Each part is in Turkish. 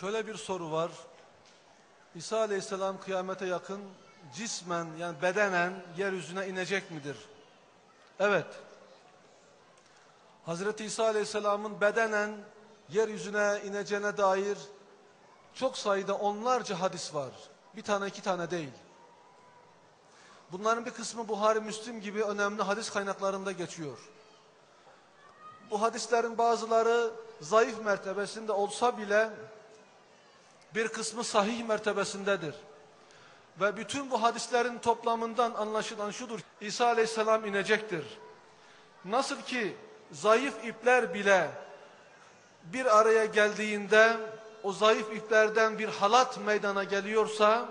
Şöyle bir soru var. İsa Aleyhisselam kıyamete yakın cismen yani bedenen yeryüzüne inecek midir? Evet. Hazreti İsa Aleyhisselam'ın bedenen yeryüzüne ineceğine dair çok sayıda onlarca hadis var. Bir tane iki tane değil. Bunların bir kısmı Buhari Müslim gibi önemli hadis kaynaklarında geçiyor. Bu hadislerin bazıları zayıf mertebesinde olsa bile bir kısmı sahih mertebesindedir. Ve bütün bu hadislerin toplamından anlaşılan şudur. İsa aleyhisselam inecektir. Nasıl ki zayıf ipler bile bir araya geldiğinde o zayıf iplerden bir halat meydana geliyorsa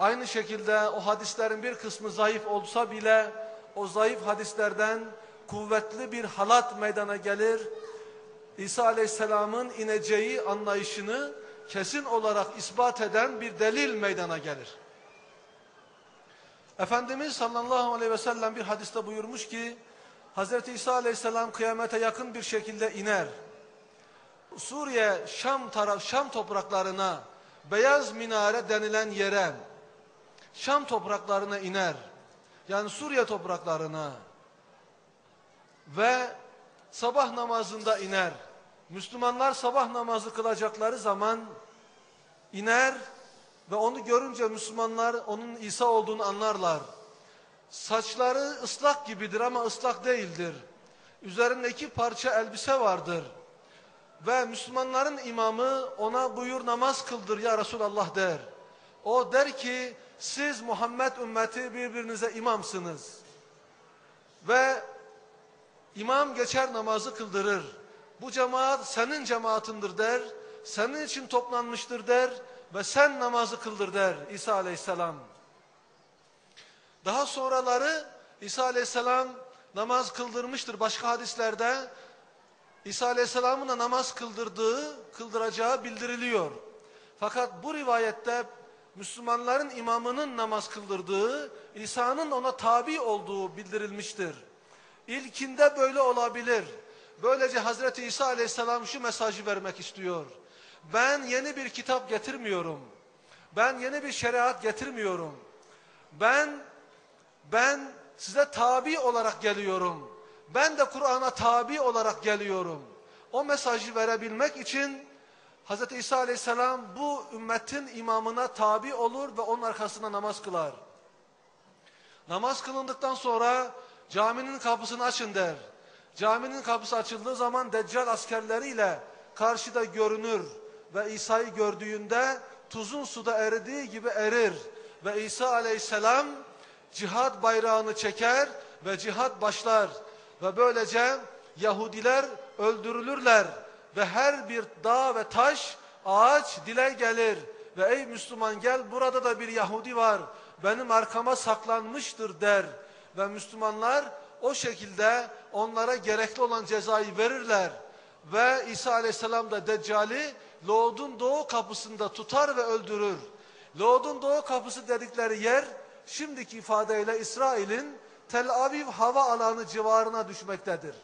aynı şekilde o hadislerin bir kısmı zayıf olsa bile o zayıf hadislerden kuvvetli bir halat meydana gelir. İsa Aleyhisselam'ın ineceği anlayışını kesin olarak ispat eden bir delil meydana gelir. Efendimiz sallallahu aleyhi ve sellem bir hadiste buyurmuş ki Hazreti İsa aleyhisselam kıyamete yakın bir şekilde iner. Suriye Şam taraf Şam topraklarına beyaz minare denilen yere Şam topraklarına iner. Yani Suriye topraklarına ve sabah namazında iner. Müslümanlar sabah namazı kılacakları zaman iner ve onu görünce Müslümanlar onun İsa olduğunu anlarlar. Saçları ıslak gibidir ama ıslak değildir. Üzerinde iki parça elbise vardır. Ve Müslümanların imamı ona buyur namaz kıldır ya Resulallah der. O der ki siz Muhammed ümmeti birbirinize imamsınız. Ve imam geçer namazı kıldırır. Bu cemaat senin cemaatindir der. Senin için toplanmıştır der. Ve sen namazı kıldır der İsa aleyhisselam. Daha sonraları İsa aleyhisselam namaz kıldırmıştır. Başka hadislerde İsa aleyhisselamın da namaz kıldırdığı, kıldıracağı bildiriliyor. Fakat bu rivayette Müslümanların imamının namaz kıldırdığı, İsa'nın ona tabi olduğu bildirilmiştir. İlkinde böyle olabilir. Böylece Hazreti İsa aleyhisselam şu mesajı vermek istiyor. Ben yeni bir kitap getirmiyorum. Ben yeni bir şeriat getirmiyorum. Ben ben size tabi olarak geliyorum. Ben de Kur'an'a tabi olarak geliyorum. O mesajı verebilmek için Hz. İsa aleyhisselam bu ümmetin imamına tabi olur ve onun arkasında namaz kılar. Namaz kılındıktan sonra caminin kapısını açın der. Caminin kapısı açıldığı zaman Deccal askerleriyle karşıda görünür ve İsa'yı gördüğünde tuzun suda eridiği gibi erir. Ve İsa aleyhisselam cihad bayrağını çeker ve cihad başlar. Ve böylece Yahudiler öldürülürler ve her bir dağ ve taş, ağaç dile gelir. Ve ey Müslüman gel burada da bir Yahudi var, benim arkama saklanmıştır der. Ve Müslümanlar o şekilde onlara gerekli olan cezayı verirler. Ve İsa aleyhisselam da Deccali Lod'un doğu kapısında tutar ve öldürür. Lod'un doğu kapısı dedikleri yer şimdiki ifadeyle İsrail'in Tel Aviv hava alanı civarına düşmektedir.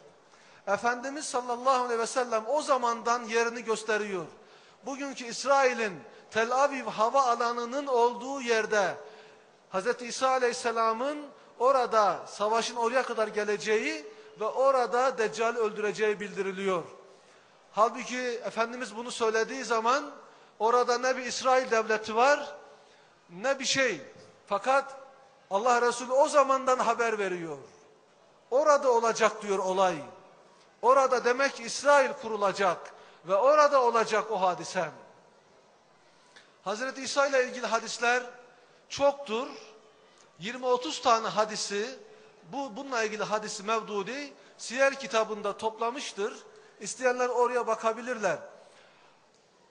Efendimiz sallallahu aleyhi ve sellem o zamandan yerini gösteriyor. Bugünkü İsrail'in Tel Aviv hava alanının olduğu yerde Hz. İsa aleyhisselamın orada savaşın oraya kadar geleceği ve orada Deccal öldüreceği bildiriliyor. Halbuki Efendimiz bunu söylediği zaman orada ne bir İsrail devleti var ne bir şey. Fakat Allah Resulü o zamandan haber veriyor. Orada olacak diyor olay. Orada demek İsrail kurulacak ve orada olacak o hadisem. Hazreti İsa ile ilgili hadisler çoktur. 20-30 tane hadisi bu bununla ilgili hadisi Mevdudi Siyer kitabında toplamıştır. İsteyenler oraya bakabilirler.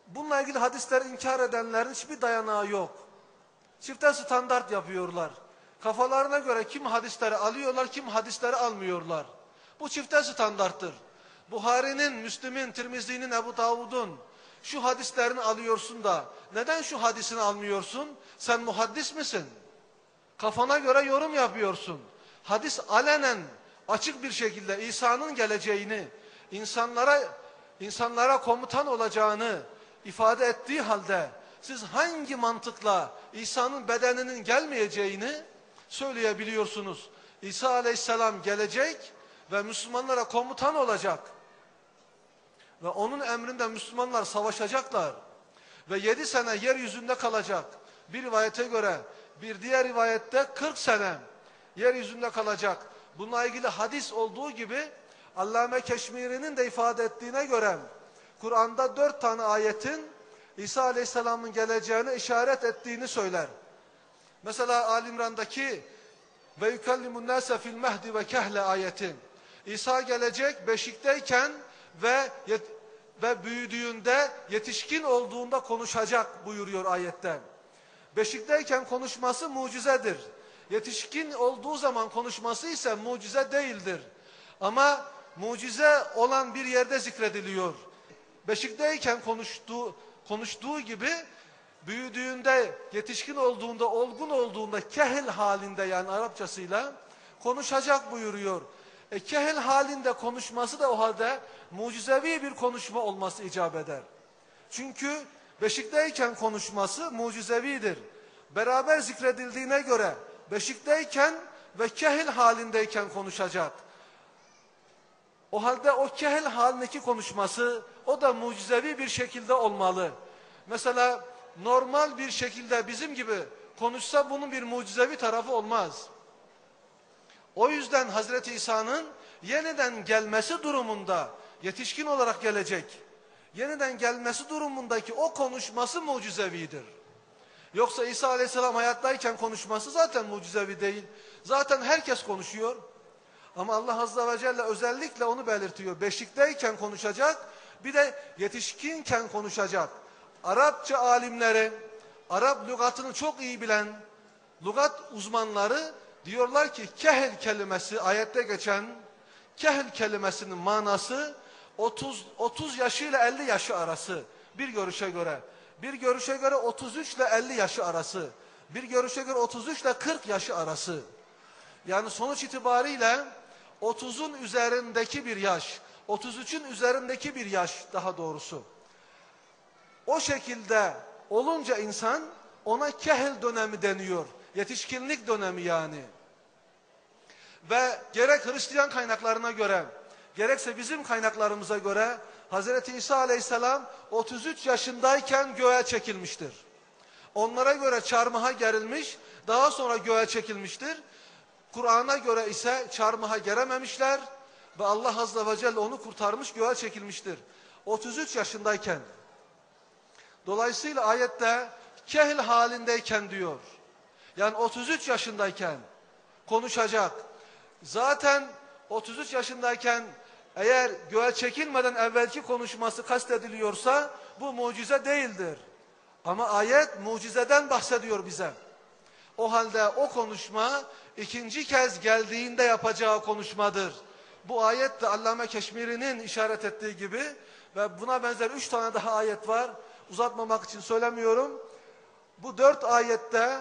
Bununla ilgili hadisleri inkar edenlerin hiçbir dayanağı yok. Çifte standart yapıyorlar. Kafalarına göre kim hadisleri alıyorlar, kim hadisleri almıyorlar. Bu çifte standarttır. Buhari'nin, Müslim'in, Tirmizi'nin, Ebu Davud'un şu hadislerini alıyorsun da neden şu hadisini almıyorsun? Sen muhaddis misin? Kafana göre yorum yapıyorsun. Hadis alenen açık bir şekilde İsa'nın geleceğini, insanlara insanlara komutan olacağını ifade ettiği halde siz hangi mantıkla İsa'nın bedeninin gelmeyeceğini söyleyebiliyorsunuz? İsa aleyhisselam gelecek ve Müslümanlara komutan olacak. Ve onun emrinde Müslümanlar savaşacaklar. Ve yedi sene yeryüzünde kalacak. Bir rivayete göre bir diğer rivayette 40 sene yeryüzünde kalacak. Bununla ilgili hadis olduğu gibi Allame Keşmiri'nin de ifade ettiğine göre Kur'an'da dört tane ayetin İsa Aleyhisselam'ın geleceğine işaret ettiğini söyler. Mesela Alimran'daki ve yukallimun nase fil mehdi ve kehle ayeti. İsa gelecek beşikteyken ve yet ve büyüdüğünde yetişkin olduğunda konuşacak buyuruyor ayette. Beşikteyken konuşması mucizedir. Yetişkin olduğu zaman konuşması ise mucize değildir. Ama mucize olan bir yerde zikrediliyor. Beşikteyken konuştuğu, konuştuğu gibi büyüdüğünde, yetişkin olduğunda, olgun olduğunda kehil halinde yani Arapçasıyla konuşacak buyuruyor. E, kehil halinde konuşması da o halde mucizevi bir konuşma olması icap eder. Çünkü beşikteyken konuşması mucizevidir. Beraber zikredildiğine göre beşikteyken ve kehil halindeyken konuşacak. O halde o kehil halindeki konuşması o da mucizevi bir şekilde olmalı. Mesela normal bir şekilde bizim gibi konuşsa bunun bir mucizevi tarafı olmaz. O yüzden Hazreti İsa'nın yeniden gelmesi durumunda yetişkin olarak gelecek. Yeniden gelmesi durumundaki o konuşması mucizevidir. Yoksa İsa Aleyhisselam hayattayken konuşması zaten mucizevi değil. Zaten herkes konuşuyor. Ama Allah Azze ve Celle özellikle onu belirtiyor. Beşikteyken konuşacak, bir de yetişkinken konuşacak. Arapça alimleri, Arap lügatını çok iyi bilen lügat uzmanları diyorlar ki kehel kelimesi ayette geçen kehel kelimesinin manası 30 30 yaşı ile 50 yaşı arası bir görüşe göre. Bir görüşe göre 33 ile 50 yaşı arası. Bir görüşe göre 33 ile 40 yaşı arası. Yani sonuç itibariyle 30'un üzerindeki bir yaş, 33'ün üzerindeki bir yaş daha doğrusu. O şekilde olunca insan ona kehil dönemi deniyor. Yetişkinlik dönemi yani. Ve gerek Hristiyan kaynaklarına göre, gerekse bizim kaynaklarımıza göre Hazreti İsa Aleyhisselam 33 yaşındayken göğe çekilmiştir. Onlara göre çarmıha gerilmiş, daha sonra göğe çekilmiştir. Kur'an'a göre ise çarmıha gerememişler ve Allah Azze ve Celle onu kurtarmış, göğe çekilmiştir. 33 yaşındayken. Dolayısıyla ayette kehil halindeyken diyor. Yani 33 yaşındayken konuşacak. Zaten 33 yaşındayken eğer göğe çekilmeden evvelki konuşması kastediliyorsa bu mucize değildir. Ama ayet mucizeden bahsediyor bize. O halde o konuşma ikinci kez geldiğinde yapacağı konuşmadır. Bu ayet de Allame Keşmiri'nin işaret ettiği gibi ve buna benzer üç tane daha ayet var. Uzatmamak için söylemiyorum. Bu dört ayette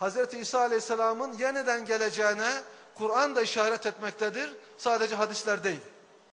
Hz. İsa Aleyhisselam'ın yeniden geleceğine Kur'an da işaret etmektedir. Sadece hadisler değil.